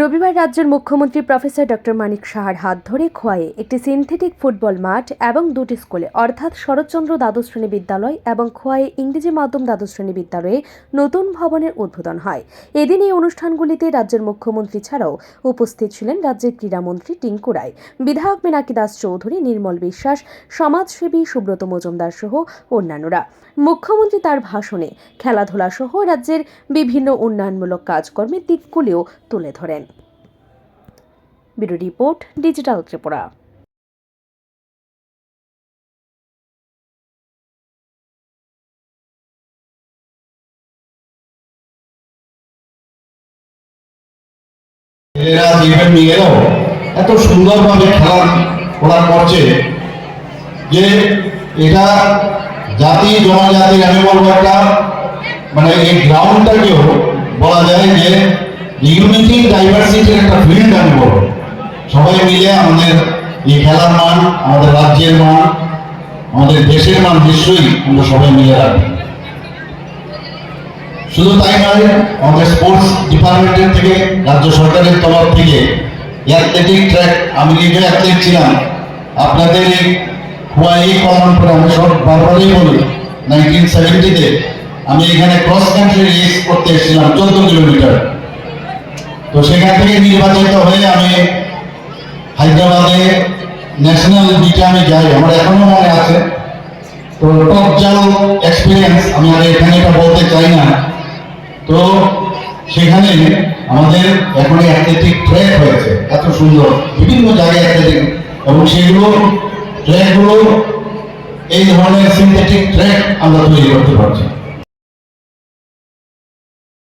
রবিবার রাজ্যের মুখ্যমন্ত্রী প্রফেসর ডক্টর মানিক সাহার হাত ধরে খোয়াইয়ে একটি সিনথেটিক ফুটবল মাঠ এবং দুটি স্কুলে, অর্থাৎ শরৎচন্দ্র দ্বাদশ শ্রেণি বিদ্যালয় এবং খোয়াই ইংরেজি মাধ্যম দ্বাদশ শ্রেণি বিদ্যালয়ে নতুন ভবনের উদ্বোধন হয়। এদিন এই অনুষ্ঠানগুলিতে রাজ্যের মুখ্যমন্ত্রী ছাড়াও উপস্থিত ছিলেন রাজ্যের ক্রীড়ামন্ত্রী টিঙ্কু রায়, বিধায়ক মীনাক্ষী দাস চৌধুরী, নির্মল বিশ্বাস, সমাজসেবী সুব্রত মজুমদার সহ অন্যান্যরা। মুখ্যমন্ত্রী তার ভাষণে খেলাধুলা সহ রাজ্যের বিভিন্ন উন্নয়নমূলক কাজকর্মের দিকগুলিও তুলে ধরেন। Bureau report, digital Tripura. এত সুন্দরভাবে খেলাধুলা করছে যে এটা জাতি, জনজাতি, আমি বলব একটা মানে এই গ্রাউন্ডটাকেও বলা যায় যে ইউনিটি ডাইভার্সিটির একটা ফিল্ড আমি বলব। সবাই মিলে আমাদের এই খেলার মান, আমাদের রাজ্যের মান, আমাদের দেশের মান নিশ্চয়ই আমরা সবাই মিলে রাখব। শুধু তাই নয়, আমাদের স্পোর্টস ডিপার্টমেন্টের থেকে রাজ্য সরকারের তরফ থেকে অ্যাথলেটিক ট্র্যাক আমি নিজে অ্যাথলেট ছিলাম, আপনাদের এই হুয়াই কলামপুরে আমি সব বারবারই বলি নাইনটিন সেভেন্টিতে আমি এখানে ক্রস কান্ট্রি রেস করতে এসেছিলাম চোদ্দ কিলোমিটার। তো সেখান থেকে নির্বাচিত হয়ে আমি হায়দ্রাবাদে ন্যাশনাল মিটে আমি যাই আমার এখনও মনে আছে। তো টপ জাল এক্সপিরিয়েন্স আমি আর এখানে এটা বলতে চাই না। তো সেখানে আমাদের এখন অ্যাথলেটিক ট্র্যাক হয়েছে, এত সুন্দর, বিভিন্ন জায়গায় অ্যাথলেটিক এবং সেগুলো ট্র্যাকগুলো এই ধরনের সিনথেটিক ট্র্যাক আমরা তৈরি করতে পারছি।